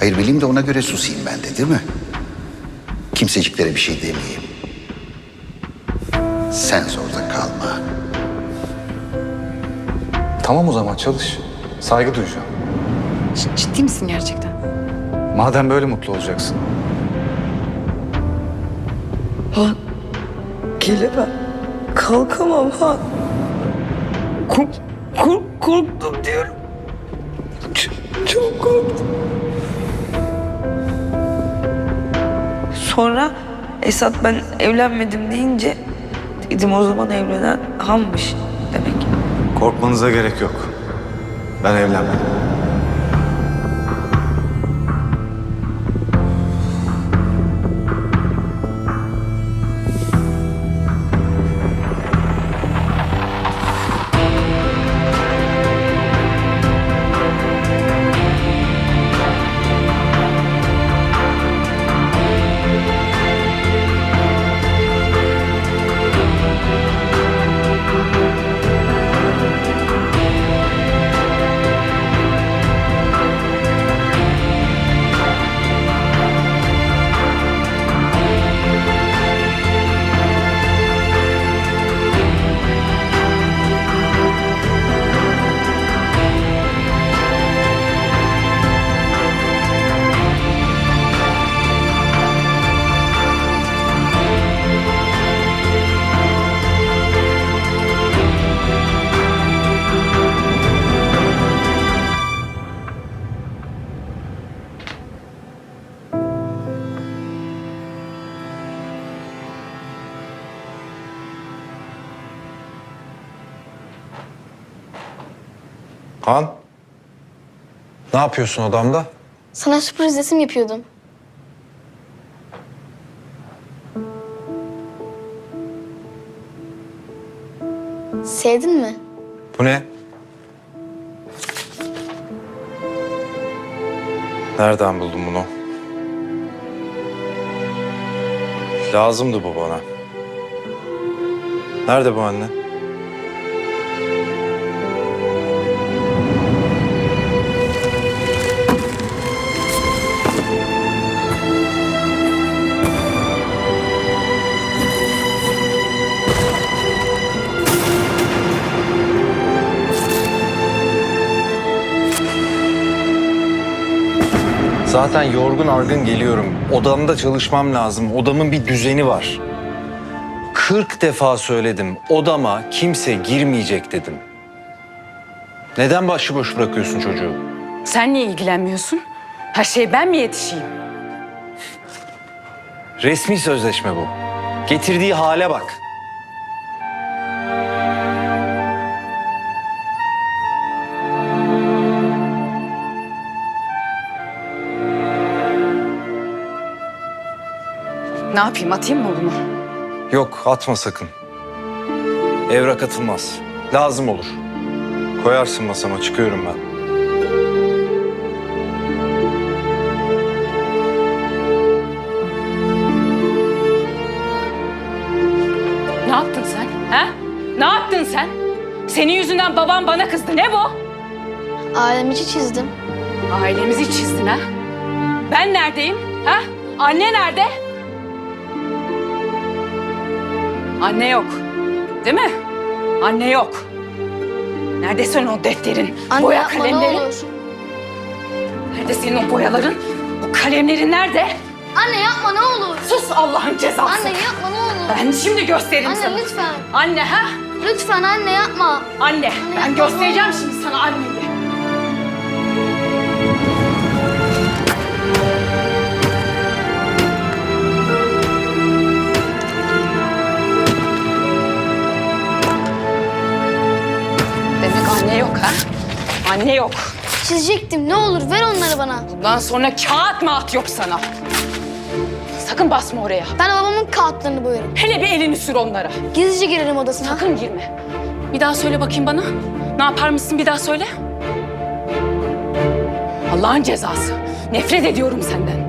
Hayır bileyim de ona göre susayım ben de değil mi? Kimseciklere bir şey demeyeyim. Sen zorda kalma. Tamam o zaman çalış. Saygı duyacağım. C- ciddi misin gerçekten? Madem böyle mutlu olacaksın. Han gelemem. Kalkamam Han. Kork, kork, korktum diyorum. Çok, çok korktum. Sonra Esat ben evlenmedim deyince dedim o zaman evlenen Han'mış demek. Korkmanıza gerek yok. Ben evlenmedim. Han? Ne yapıyorsun odamda? Sana sürpriz resim yapıyordum. Sevdin mi? Bu ne? Nereden buldun bunu? Lazımdı bu bana. Nerede bu anne? Zaten yorgun argın geliyorum. Odamda çalışmam lazım. Odamın bir düzeni var. 40 defa söyledim. Odama kimse girmeyecek dedim. Neden başıboş bırakıyorsun çocuğu? Sen niye ilgilenmiyorsun? Her şeye ben mi yetişeyim? Resmi sözleşme bu. Getirdiği hale bak. Ne yapayım atayım mı bunu? Yok atma sakın. Evrak atılmaz. Lazım olur. Koyarsın masama çıkıyorum ben. Ne yaptın sen? Ha? Ne yaptın sen? Senin yüzünden babam bana kızdı. Ne bu? Ailem içi çizdim. Ailemizi çizdin ha? Ben neredeyim? Ha? Anne nerede? Anne yok. Değil mi? Anne yok. Nerede senin o defterin, Anne boya yapma ne kalemlerin? olur. Nerede senin o boyaların, o kalemlerin nerede? Anne yapma ne olur. Sus Allah'ın cezası. Anne yapma ne olur. Ben şimdi gösteririm sana. Anne lütfen. Anne ha? Lütfen anne yapma. Anne. Ben yapma, göstereceğim olur. şimdi sana anneyi. Anne yok. Çizecektim ne olur ver onları bana. Bundan sonra kağıt mağat yok sana. Sakın basma oraya. Ben babamın kağıtlarını boyarım. Hele bir elini sür onlara. Gizlice girerim odasına. Sakın girme. Bir daha söyle bakayım bana. Ne yapar mısın bir daha söyle. Allah'ın cezası. Nefret ediyorum senden.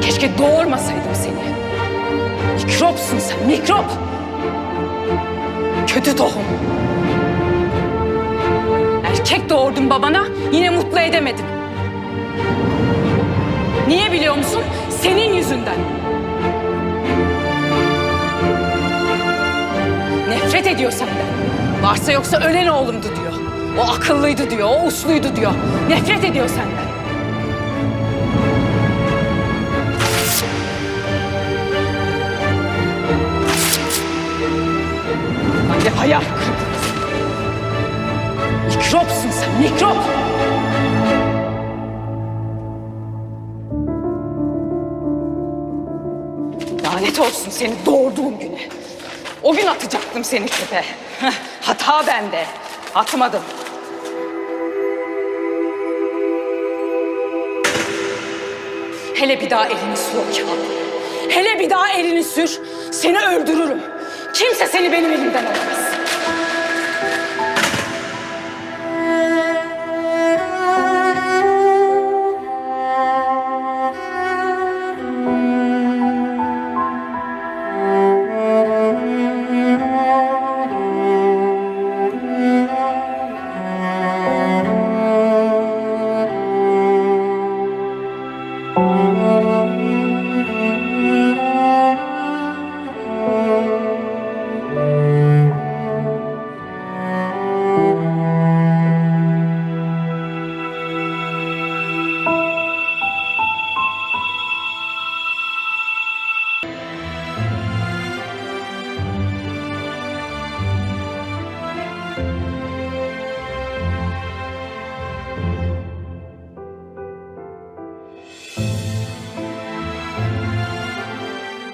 Keşke doğurmasaydım seni. Mikropsun sen, mikrop. Kötü tohum. erkek doğurdum babana yine mutlu edemedim. Niye biliyor musun? Senin yüzünden. Nefret ediyor senden. Varsa yoksa ölen oğlumdu diyor. O akıllıydı diyor, o usluydu diyor. Nefret ediyor senden. Hayal kırıklığı. Mikropsun sen, mikrop. Lanet olsun seni doğurduğum güne. O gün atacaktım seni çöpe. Hata bende. Atmadım. Hele bir daha elini sür o. Hele bir daha elini sür. Seni öldürürüm. Kimse seni benim elimden alamaz.